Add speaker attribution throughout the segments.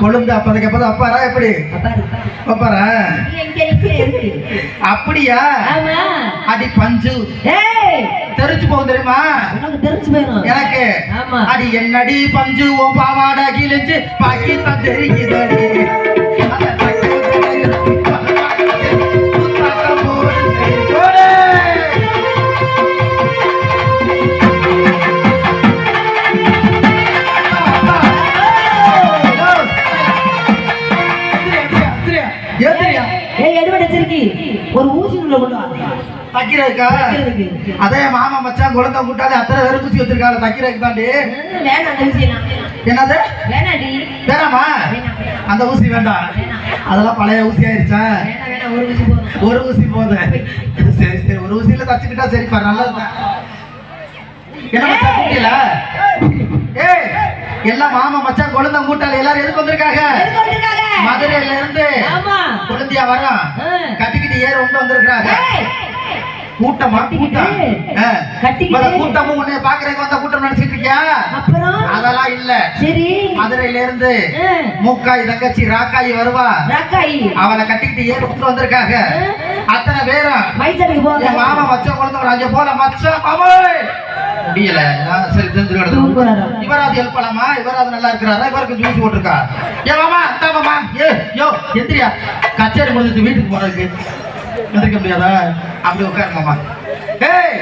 Speaker 1: கொழுந்து அப்பதுக்கு எப்போது அப்பாரா எப்படி
Speaker 2: பாரு, பாரு.
Speaker 1: அப்பாரா. அப்படியா. அடி பஞ்சு தெரிச்சு போகும் தெரியுமா
Speaker 2: உனக்கு தெரிஞ்சு போயிரும்.
Speaker 1: எனக்கு. அடி என்னடி பஞ்சு ஓ பாவாட கிழிஞ்சு பாக்கித்தான் தெரியுதடி அந்த
Speaker 2: ஒரு ஊசி உள்ள கொண்டு.
Speaker 1: தைக்கிறதுக்கா. அதே மாமா மச்சான் குழந்தை கூட்டாலே அத்தனை குச்சி வச்சிருக்காங்க தைக்கிறதுக்கு தாண்டி. என்னது. வேணாமா. அந்த ஊசி வேண்டாம். அதெல்லாம் பழைய ஊசி ஆயிருச்சா
Speaker 2: ஒரு ஊசி போதும்.
Speaker 1: சரி சரி ஒரு ஊசியில தச்சுக்கிட்டா சரிப்பா நல்லதுதான் என்ன மச்சான் ஏய் எல்லாம் மாமா மச்சான் குழந்தை கூட்டாளி எல்லாரும் எதுக்கு வந்திருக்காங்க? மதுரையில இருந்து
Speaker 2: ஆமா.
Speaker 1: குழந்தையா வரோம். கட்டிக்கிட்டு ஏறு உண்டு வந்திருக்காங்க
Speaker 2: ஏய்,
Speaker 1: கூட்டமா? கூட்டம். கூட்டமும் உன்னை பாக்குறதுக்கு வந்த கூட்டம் நினைச்சிட்டு இருக்கியா? அதெல்லாம் இல்ல.
Speaker 2: சரி.
Speaker 1: மதுரையில இருந்து மூக்காய் தங்கச்சி ராக்காய் வருவா.
Speaker 2: ராக்காயி.
Speaker 1: அவளை கட்டிக்கிட்டு ஏறு உண்டு வந்திருக்காங்க. அத்தனை பேரும். மாமா மச்சான் குழந்தை ஒரு அஞ்சு போல மச்சான் மாமா! முடியல. சரி தெரிஞ்சு
Speaker 2: தூங்குறாரா?
Speaker 1: இவராது ஹெல்ப் பண்ணலாமா இவராது நல்லா இருக்கிறாரா? இவருக்கு ஜூஸ் போட்டிருக்கா ஏ மாமா அத்தா மாமா. ஏ யோ எந்திரியா. கச்சேரி முடிஞ்சிட்டு வீட்டுக்கு போறதுக்கு. எந்திரிக்க முடியாதா? அப்படி உட்காரு மாமா. ஏய்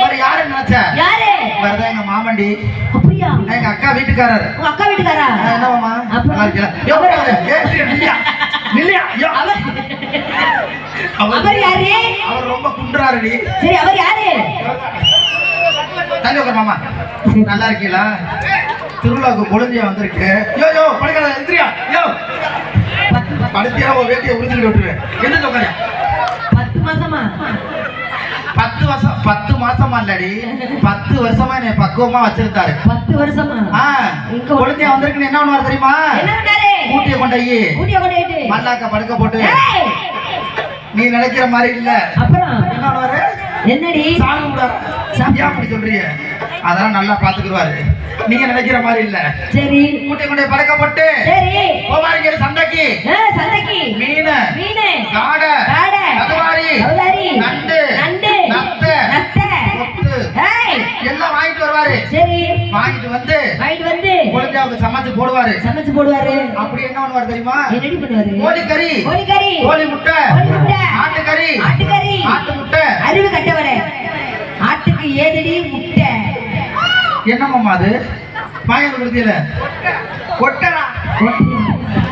Speaker 1: வேற யாரு நினைச்ச?
Speaker 2: யாரு?
Speaker 1: வரதான் எங்க மாமண்டி.
Speaker 2: அப்படியா?
Speaker 1: எங்க அக்கா வீட்டுக்காரர்.
Speaker 2: உங்க அக்கா வீட்டுக்காரா
Speaker 1: என்ன மாமா?
Speaker 2: அப்புறம்?
Speaker 1: நல்லா இருக்கியா யோ உட்காரு. ஏய், நில்லியா நில்லியா யோ.
Speaker 2: அவர் யாரு?
Speaker 1: அவர் ரொம்ப குன்றாருடி
Speaker 2: சரி அவர் யாரு?
Speaker 1: தள்ளி உட்கார் மாமா நல்லா இருக்கீங்களா? திருவிழாவுக்கு கொழுந்தியா வந்திருக்கு. யோ யோ படுக்காத எந்திரியா. யோ. படுத்தியா உன் வேட்டியை உறிஞ்சிட்டு விட்டுருவேன். எந்த உட்காரு
Speaker 2: பத்து மாசமா?
Speaker 1: பத்து வருஷம் பத்து மாசமா இல்லடி. பத்து வருஷமா என்னை பக்குவமா வச்சிருந்தாரு
Speaker 2: பத்து வருஷமா?
Speaker 1: கொழுந்தியா வந்திருக்குன்னு என்ன பண்ணுவார் தெரியுமா? கூட்டிய கொண்டாயி மல்லாக்க படுக்க போட்டு நீ நினைக்கிற மாதிரி இல்ல.
Speaker 2: அப்புறம்?
Speaker 1: என்ன
Speaker 2: என்னடி?
Speaker 1: சாமி விடாரு சாமியா அப்படி சொல்றீங்க? அதெல்லாம் நல்லா பாத்துக்கிடுவாரு நீங்க நினைக்கிற மாதிரி இல்ல.
Speaker 2: சரி.
Speaker 1: கூட்டி கொண்டு போய் படுக்க போட்டு
Speaker 2: சரி.
Speaker 1: போவாருங்க சந்தைக்கு.
Speaker 2: சந்தைக்கு.
Speaker 1: மீன்
Speaker 2: மீனு.
Speaker 1: காடை
Speaker 2: காடை.
Speaker 1: கதுவாரி
Speaker 2: கௌதாரி
Speaker 1: நண்டு
Speaker 2: நண்டு.
Speaker 1: நத்தை
Speaker 2: நத்தை.
Speaker 1: எல்லாம் வாங்கிட்டு வருவாரு.
Speaker 2: சரி.
Speaker 1: வாங்கிட்டு வந்து
Speaker 2: வாங்கிட்டு வந்து
Speaker 1: குழந்தையாவுக்கு சமைச்சு போடுவாரு.
Speaker 2: சமைச்சு போடுவாரு.
Speaker 1: அப்படி என்ன பண்ணுவாரு தெரியுமா?
Speaker 2: என்னடி பண்ணுவாரு.
Speaker 1: கோழிக்கறி.
Speaker 2: கோழிக்கறி.
Speaker 1: கோழி முட்டை.
Speaker 2: கோழி முட்டை.
Speaker 1: ஆட்டுக்கறி.
Speaker 2: ஆட்டுக்கறி.
Speaker 1: ஆட்டு முட்டை.
Speaker 2: அறிவு கட்டவரே ஆட்டுக்கு ஏதடி முட்டை?
Speaker 1: என்னம்மா அது? பாயல் கொடுத்தியில கொட்டடா.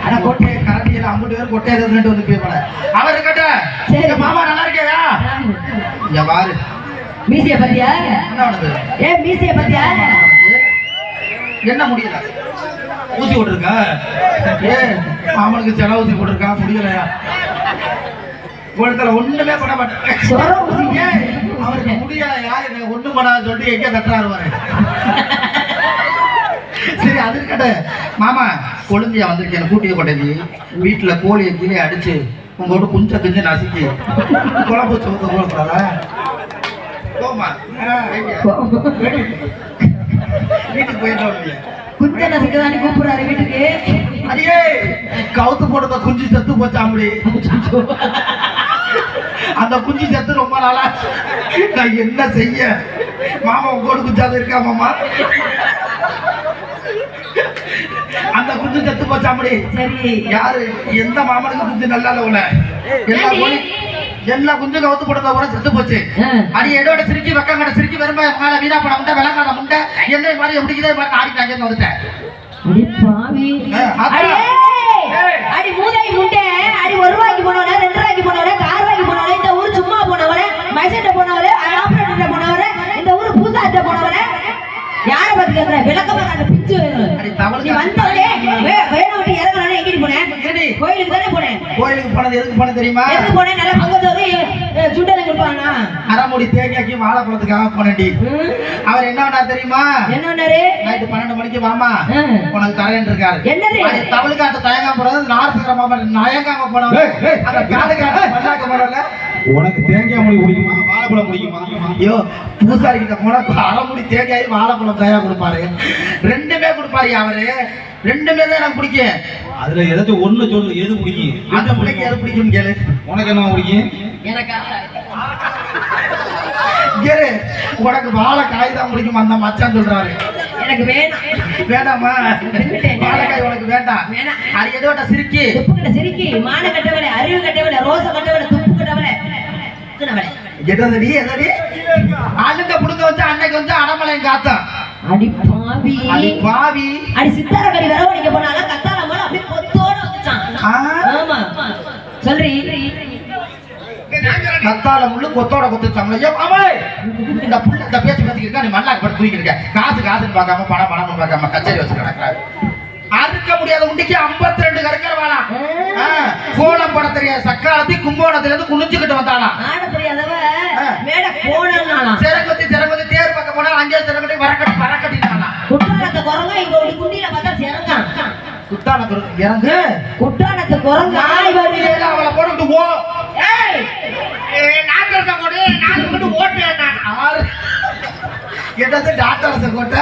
Speaker 1: அட கொட்டை கரண்டியில அம்பது பேர் கொட்டை வந்து போய் போல அவர் இருக்கட்ட
Speaker 2: சரி.
Speaker 1: மாமா நல்லா இருக்கியா? இங்க பாரு.
Speaker 2: மீசிய பத்தியா
Speaker 1: என்ன பண்ணுது
Speaker 2: ஏ மீசிய பத்தியா
Speaker 1: என்ன முடியல? ஊசி போட்டிருக்கா? ஏ மாமனுக்கு செலவு ஊசி போட்டிருக்கா? முடியலையா? குளத்துல ஒண்ணுமே பண்ண மாட்டேன்.
Speaker 2: சொர ஊசி.
Speaker 1: ஏய், அவருக்கு முடியலையா என்ன ஒண்ணும் பண்ணாத சொல்லிட்டு எங்க தட்டுறாரு பாரு. சரி அது இருக்கட்ட மாமா கொழுந்தியா வந்திருக்கேன் கூட்டிய கொட்டதி வீட்டுல கோழியை கீழே அடிச்சு உங்களோட குஞ்ச குஞ்ச நசுக்கி. குழம்பு சோத்த போமா வீட்டுக்கு போயிட்டு
Speaker 2: குஞ்ச நசுக்குதானே கூப்பிடுறாரு வீட்டுக்கு?
Speaker 1: அடியே கவுத்து போட்டத குஞ்சு செத்து போச்சாம்படி அந்த குஞ்சு செத்து ரொம்ப நாளா? நான் என்ன செய்ய? மாமா உங்களோட குஞ்சாத இருக்கா மாமா? அந்த குஞ்சு செத்து போச்சாம்படி
Speaker 2: சரி.
Speaker 1: யாரு? எந்த மாமனுக்கு குஞ்சு நல்லா இல்ல எல்லா? கோழி எல்லா குஞ்சு கவுத்து போட்டத கூட செத்து போச்சு. அடி எடோட சிரிக்கி வெக்கங்கட சிரிக்கி வரும்ப மேல வீணா பட முட்டை விளங்காத முட்டை என்ன மாதிரி எப்படி இதே மாதிரி ஆடிட்டாங்க வந்துட்டேன்
Speaker 2: அடி பாவி.
Speaker 1: அக்கா.
Speaker 2: அடி! மூத
Speaker 1: கோயிலுக்கு போனது? எதுக்கு போனது தெரியுமா?
Speaker 2: எதுக்கு போனேன்? நல்லா பங்கு சுண்டலை கொடுப்பானா?
Speaker 1: அரைமுடி தேங்காய்க்கு வாழைப்பழத்துக்காக போனேன்டி. அவர் என்ன பண்ணார் தெரியுமா?
Speaker 2: என்ன பண்ணாரு?
Speaker 1: நைட்டு பன்னெண்டு மணிக்கு வாமா
Speaker 2: ஆ.
Speaker 1: உனக்கு தரேன் இருக்காரு.
Speaker 2: என்னது?
Speaker 1: அது தமிழ்காட்டு தயங்காம போனது நார்சகரமா நயங்காம போனவங்க. அந்த காடுகாட்டு மல்லாக்க போனவங்க
Speaker 3: உனக்கு தேங்காய் மொழி பிடிக்குமா? வாழைப்பழம் பிடிக்குமா?
Speaker 1: ஐயோ பூசாரி கிட்ட போனா அரைமுடி தேங்காய் வாழைப்பழம் தயா கொடுப்பாரு. ரெண்டுமே கொடுப்பாரு அவரு. ரெண்டுமே தான் எனக்கு பிடிக்கும்.
Speaker 3: அதுல ஏதாச்சும் ஒண்ணு சொல்லு எது பிடிக்கும்?
Speaker 1: அந்த பிள்ளைக்கு எது பிடிக்கும் கேளு.
Speaker 3: உனக்கு என்ன பிடிக்கும்?
Speaker 1: கேளு உனக்கு வாழைக்காய் தான் பிடிக்கும் அந்த மச்சான் சொல்றாரு.
Speaker 2: எனக்கு வேணாம்.
Speaker 1: வேண்டாமா. வாழைக்காய் உனக்கு வேண்டாம். அது எதோட சிரிக்கி.
Speaker 2: துப்பு கிட்ட சிரிக்கி. மான கட்டவளை அறிவு கட்டவளை ரோச கட்டவளை துப்பு கட்டவளை.
Speaker 1: எதடி எதடி அண்ணுங்க புடுங்க வச்சு அன்னைக்கு வந்து அடமலையும் காத்தான்
Speaker 2: அடி பாவி.
Speaker 1: பாவி.
Speaker 2: அடி சித்தார கறி வரவழைக்க போனாலும் கத்தால மேல அப்படியே வந்துச்சான்.
Speaker 1: ஆ?
Speaker 2: ஆமா. சொல்றி?
Speaker 1: கத்தால முள்ளு கொத்தோட கொத்துச்சாங்களே மாமே இந்த புள்ள இந்த பேச்சு பேசிக்கிட்டு நீ மல்லாக்கு படுத்து தூக்கிட்டு காசு காசுன்னு பார்க்காம பணம் பணம்னு பார்க்காம கச்சேரி வச்சு கிடக்குறாரு. அறுக்க முடியாத உண்டிக்கு 52 ரெண்டு கறக்கிற வேணாம் கோலம் பட தெரியாத. சக்காலத்தி கும்போணத்துல இருந்து.
Speaker 2: மேட போனாலாம்
Speaker 1: சிறகுத்தி சிறகுத்தி தேர் பக்கம் போனா அங்கே சிறகுட்டி வரக்கட்டி வரக்கட்டினாலாம்
Speaker 2: குற்றாலத்தை குரங்க இங்க ஒரு குண்டியில பார்த்தா சிறங்கான்
Speaker 1: குரு- இறங்கு.
Speaker 2: குற்றாலத்தை குரங்க
Speaker 1: நாய் வண்டியில அவளை போட்டுட்டு ஓ
Speaker 2: ஏய்
Speaker 1: ஆறு. என்னது டாக்டர் கோட்டை?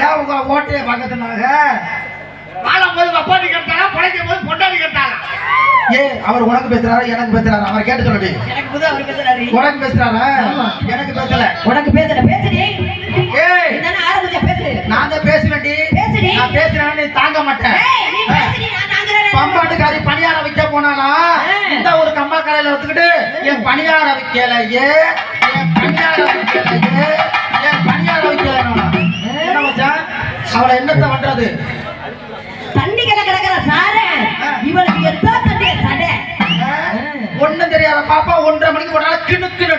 Speaker 1: ஏன் உங்க ஓட்டைய பக்கத்துனாங்க ஏ அவர் உனக்கு பேசுறாரு எனக்கு பேசுறாரு? அவர் கேட்டு சொல்லடி.
Speaker 2: எனக்கு புது அவர் பேசுறாரு.
Speaker 1: உனக்கு பேசுறாரா?
Speaker 2: ஆமா.
Speaker 1: எனக்கு பேசல.
Speaker 2: உனக்கு பேசுற பேசுடி.
Speaker 1: ஏய்.
Speaker 2: என்னன்னு ஆரம்பிச்ச பேசு.
Speaker 1: நான் தான் பேசுவேன்டி. நான் பேசுறேன் நீ தாங்க மாட்டேன்.
Speaker 2: ஏய் நீ பேசுடி நான் தாங்குறேன்
Speaker 1: பம்பாட்டுக்காரி பணியார விற்க போனானா. இந்த ஒரு கம்மா கடையில வச்சுக்கிட்டு என் பணியார விற்கலையே என் பணியார விற்கலையே என் பணியார விற்கல என்ன மச்சான்? அவளை என்னத்த பண்றது?
Speaker 2: தண்ணி கிட கிடக்குற சார இவளுக்கு எத்தோ சடை
Speaker 1: ஒண்ணும் தெரியாத பாப்பா ஒன்றரை மணிக்கு கிணுக்குன்னு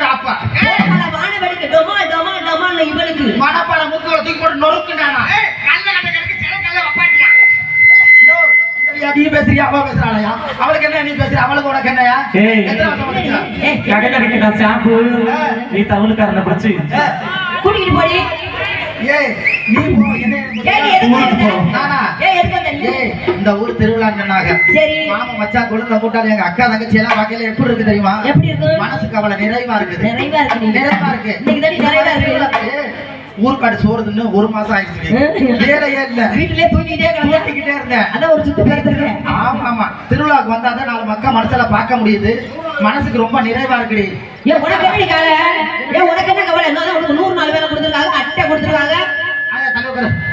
Speaker 2: வானவெடிக்கு டொமால் டொமால் டொமால் இவளுக்கு.
Speaker 1: மணப்பாறை முக்குல தூக்கி போட்டு நீ பேசுறியா? அவ பேசுறாளையா? அவளுக்கு என்ன நீ பேசுற? அவளுக்கு உனக்கு என்னையா?
Speaker 4: கடையில் ஷாம்பு நீ தமிழ்காரனை பிடிச்சி.
Speaker 2: கூட்டிட்டு போடி.
Speaker 1: ஏய் நீ போ என்ன இந்த ஊர் திருவிழா சொன்னாங்க.
Speaker 2: சரி.
Speaker 1: மாமா மச்சான் குழந்தை கூட்டாளி எங்க அக்கா தங்கச்சி எல்லாம் பார்க்கல எப்படி இருக்கு தெரியுமா?
Speaker 2: எப்படி இருக்கும்
Speaker 1: மனசுக்கு அவளை நிறைவா
Speaker 2: இருக்கு.
Speaker 1: நிறைவா இருக்கு.
Speaker 2: இன்னைக்கு நிறைவா இருக்கு.
Speaker 1: ஊர்க்காடு சோறுதுன்னு ஒரு மாசம் ஆயிடுச்சு வேலையே இல்ல.
Speaker 2: வீட்டுலயே தூங்கிட்டே கிடந்த
Speaker 1: தூக்கிக்கிட்டே இருந்தேன்.
Speaker 2: அதான் ஒரு சுத்து பிறந்திருக்கேன்
Speaker 1: ஆமா ஆமா திருவிழாவுக்கு வந்தாதான் நாலு மக்கள் மனசுல பார்க்க முடியுது. மனசுக்கு ரொம்ப நிறைவா இருக்குடி.
Speaker 2: ஏன் உனக்கு எப்படி கவலை? ஏன் உனக்கு என்ன கவலை? என்ன உனக்கு நூறு நாலு வேலை கொடுத்துருக்காங்க அட்டை கொடுத்துருக்காங்க.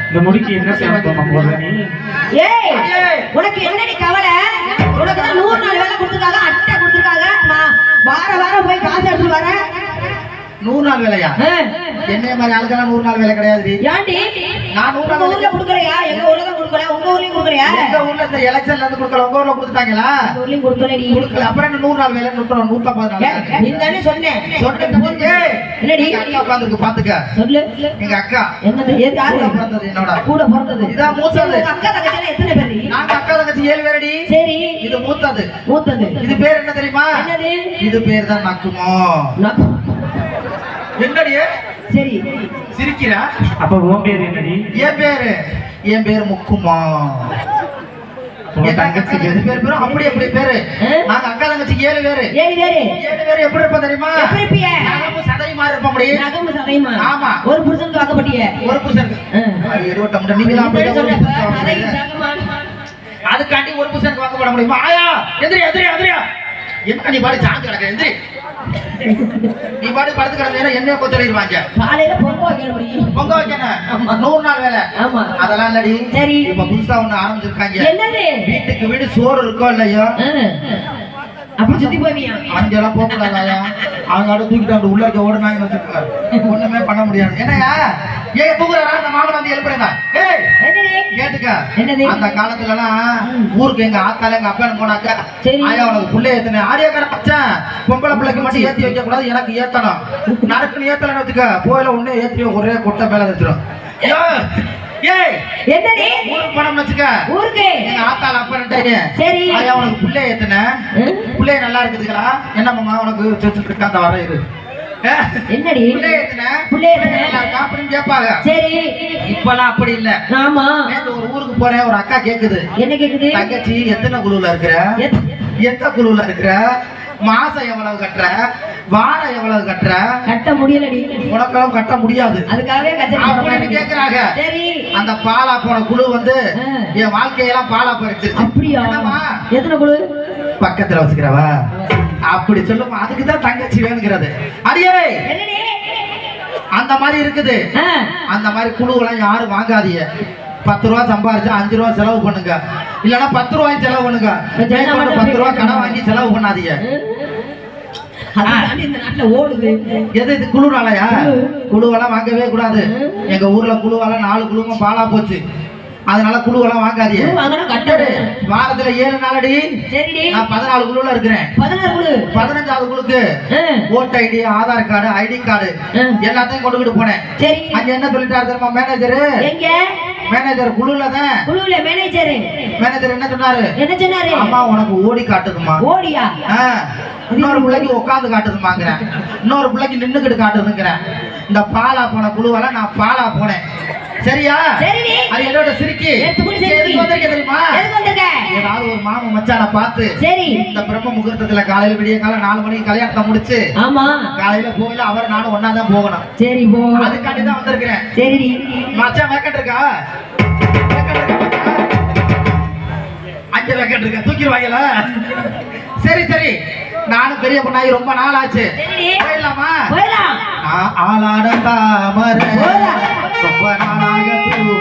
Speaker 4: இந்த முடிக்கு என்ன
Speaker 2: ஏய். உனக்கு என்னடி கவலை? உனக்கு தான் நூறு நாள் வேலை கொடுத்துருக்காங்க அட்டை கொடுத்துருக்காங்க. மா- வார வாரம் போய் காசு எடுத்துட்டு வரேன்.
Speaker 1: நூறு நாள் வேலையா என்னைய மாதிரி ஆளுக்கெல்லாம் நூறு நாள் வேலை கிடையாதுடி.
Speaker 2: ஏன்டி?
Speaker 1: நான் நூறு நாள்
Speaker 2: ஊர்ல கொடுக்குறியா எங்க ஊர்ல தான் கொடுக்குறேன் உங்க ஊர்லயும் கொடுக்குறியா
Speaker 1: எங்க ஊர்ல இந்த எலெக்ஷன்ல இருந்து கொடுக்கல. உங்க ஊர்ல கொடுத்துட்டாங்களா?
Speaker 2: உங்க ஊர்லயும் கொடுக்குறேடி
Speaker 1: கொடுக்கல. அப்புறம் என்ன நூறு நாள் வேலை நூற்று நூற்றம்பது நாள்?
Speaker 2: நீ தானே சொன்னேன்.
Speaker 1: சொன்னது ஏய்,
Speaker 2: என்னடி?
Speaker 1: அக்கா உட்கார்ந்திருக்கு. பாத்துக்க.
Speaker 2: சொல்லு.
Speaker 1: எங்க அக்கா.
Speaker 2: என்னது? ஏது யாரு?
Speaker 1: பிறந்தது என்னோட.
Speaker 2: கூட பிறந்தது.
Speaker 1: இதான் மூத்தது.
Speaker 2: அக்கா தங்கச்சி எத்தனை பேர்?
Speaker 1: நாங்க அக்கா தங்கச்சி ஏழு பேரடி.
Speaker 2: சரி.
Speaker 1: இது மூத்தது.
Speaker 2: மூத்தது.
Speaker 1: இது பேர் என்ன தெரியுமா?
Speaker 2: என்னது?
Speaker 1: இது பேர் தான் நக்குமோ.
Speaker 2: நான்-
Speaker 1: என்னடி
Speaker 2: சரி.
Speaker 1: சிரிக்கிறா?
Speaker 4: அப்ப உன் பேர் என்னடி?
Speaker 1: என் பேரு? என் பேர் முக்குமா.
Speaker 4: உன்
Speaker 1: என்
Speaker 4: தங்கச்சி
Speaker 1: தங்கச்சி
Speaker 4: பேரு?
Speaker 1: பேர்? பேரும் அப்படி அப்படி பேரு? நாங்க அக்கா தங்கச்சி ஏழு பேரு.
Speaker 2: ஏழு பேரு.
Speaker 1: ஏழு பேரு எப்படி இருப்போம் தெரியுமா?
Speaker 2: எப்படி?
Speaker 1: நகமும் சதையும் முடியும்
Speaker 2: நகமு சதையுமா
Speaker 1: ஆமா.
Speaker 2: ஒரு புருஷனுக்கு வாக்கப்பட்டிய?
Speaker 1: ஒரு புருஷனுக்கு. அது இருபத்தி மூணு நீங்களும் அப்படியே ஒரு புருஷனுக்கு வாங்க. முடியாது. அதுக்காண்டி ஒரு புருஷனுக்கு வாங்க போட முடியுமா? ஆயா எதிரி எதிரி எதிரியா என்ன நீ பாடி சாந்து கிடக்க எந்திரி. நீ பாடி படுத்து கிடந்தா என்ன கொத்தளிடுவாங்க
Speaker 2: காலையில பொங்க வைக்கணும்
Speaker 1: பொங்க வைக்கணும். நூறு நாள் வேலை.
Speaker 2: ஆமா.
Speaker 1: அதெல்லாம் இல்லடி.
Speaker 2: சரி.
Speaker 1: இப்ப புதுசா ஒண்ணு ஆரம்பிச்சிருக்காங்க.
Speaker 2: என்னது?
Speaker 1: வீட்டுக்கு வீடு சோறு இருக்கோ இல்லையோ?
Speaker 2: ஆ. அப்படி சுத்தி போவியா?
Speaker 1: அங்கெல்லாம் போக கூடாதாயா அவங்க அட தூக்கிட்டு அந்த உள்ள இருக்க வச்சுக்கோங்க. ஒண்ணுமே பண்ண முடியாது. என்னய்யா? ஏய் தூக்குறாரா அந்த மாமன் வந்து
Speaker 2: என்னடி
Speaker 1: கேட்டுக்க
Speaker 2: என்னது?
Speaker 1: அந்த காலத்துல எல்லாம் ஊருக்கு எங்க ஆத்தால எங்க அப்பா போனாக்க
Speaker 2: சரி.
Speaker 1: ஆயா உனக்கு புள்ள ஏத்தனே ஆரியாக்கார பச்சன் பொம்பளை பிள்ளைக்கு மட்டும் ஏத்தி வைக்க கூடாது எனக்கு ஏத்தணும் நறுக்குன்னு ஏத்தலன்னு வச்சுக்க போயில ஒண்ணே ஏத்தி ஒரே கொட்டை மேல ஏய்
Speaker 2: என்னடி
Speaker 1: ஊருக்கு போனோம்னு வச்சுக்க
Speaker 2: ஊருக்கு
Speaker 1: எங்க ஆத்தாள் அப்பன்ட்டாங்க
Speaker 2: சரி
Speaker 1: ஐயா உனக்கு பிள்ளை எத்தனை
Speaker 2: ம்?
Speaker 1: பிள்ளை நல்லா இருக்குதுங்களா என்னம்மா உனக்கு சொத்து இருக்கா அந்த வர இரு ஏ,
Speaker 2: என்னடி?
Speaker 1: கேட்பாங்க.
Speaker 2: சரி.
Speaker 1: இப்பெல்லாம் அப்படி இல்ல.
Speaker 2: ஆமா.
Speaker 1: ஒரு ஊருக்கு போறேன் ஒரு அக்கா கேக்குது.
Speaker 2: என்ன கேக்குது?
Speaker 1: தங்கச்சி எத்தனை குழுல இருக்கிற? எந்த குழுல இருக்கிற? மாசம் எவ்வளவு கட்டுற? வாரம் எவ்வளவு கட்டுற?
Speaker 2: கட்ட முடியலடி.
Speaker 1: உனக்கெல்லாம் கட்ட முடியாது.
Speaker 2: அதுக்காகவே மாட்டேங்குது.
Speaker 1: கேக்குறாங்க.
Speaker 2: சரி.
Speaker 1: அந்த பாலா போன குழு வந்து. என் வாழ்க்கையெல்லாம் பாலா பறிச்சிருச்சு
Speaker 2: அப்படியா? எத்தனை குழு?
Speaker 1: பக்கத்துல வச்சுக்கிறவா? அப்படி சொல்லுமா? அதுக்கு தான் தங்கச்சி வேணுங்கிறது. அடியே அந்த மாதிரி இருக்குது. அந்த மாதிரி குழுவெல்லாம் யாரும் வாங்காதீங்க. பத்து ரூபா சம்பாரிச்சு அஞ்சு ரூபா செலவு பண்ணுங்க. இல்லைன்னா பத்து ரூபாய் செலவு பண்ணுங்க. பத்து ரூபா கடன் வாங்கி செலவு பண்ணாதீங்க. எது இது குழுனாலயா? குழுவெல்லாம் வாங்கவே கூடாது. எங்க ஊர்ல குழுவெல்லாம் நாலு குழுவும் பாலா போச்சு. அதனால குழுவெல்லாம் வாங்காதீங்க வாரத்துல ஏழு நாளடி? நான் பதினாலு குழுல இருக்கிறேன். பதினஞ்சாவது குழுக்கு
Speaker 2: ஆ,
Speaker 1: ஓட்டு ID Aadhaar card ID card. எல்லாத்தையும் கொண்டுகிட்டு போனேன்.
Speaker 2: சரி.
Speaker 1: அங்க என்ன சொல்லிட்டாரு தெரியுமா மேனேஜர் மேனேஜர் குழுல தான்.
Speaker 2: குழுவுல மேனேஜர்
Speaker 1: மேனேஜர் என்ன சொன்னாரு?
Speaker 2: என்ன சொன்னாரு?
Speaker 1: அம்மா உனக்கு ஓடி காட்டுதுமா
Speaker 2: ஓடியா
Speaker 1: இன்னொரு பிள்ளைக்கு உட்காந்து காட்டுதுமாங்கிறேன் இன்னொரு பிள்ளைக்கு நின்னுக்கிட்டு காட்டுதுங்கிறேன். இந்த பாலா போன குழுவெல்லாம் நான் பாலா போனேன். சரியா?
Speaker 2: சரிடி.
Speaker 1: அது என்னோட சிரிக்கி. எதுக்கு வந்திருக்க தெரியுமா?
Speaker 2: எதுக்கு வந்திருக்க?
Speaker 1: ஏதாவது ஒரு மாம மச்சான பார்த்து
Speaker 2: சரி.
Speaker 1: இந்த பிரம்ம முகூர்த்தத்துல காலையில விடிய காலம் நாலு மணிக்கு கல்யாணத்தை முடிச்சு
Speaker 2: ஆமா.
Speaker 1: காலையில போயில அவர் நானும் ஒன்னா தான் போகணும்.
Speaker 2: சரி போ.
Speaker 1: அதுக்காண்டி தான் வந்திருக்கிறேன்.
Speaker 2: சரிடி.
Speaker 1: மச்சான் வேக்கட் இருக்கா? அஞ்சு வேக்கட் இருக்கா? தூக்கிடுவாங்கல சரி சரி. நானும் பெரிய பொண்ணாகி ரொம்ப நாள் ஆச்சு. போயிடலாமா?
Speaker 2: போயிடலாம்.
Speaker 1: ஆளாடம் தாமரை.
Speaker 2: போடா.
Speaker 1: ரொம்ப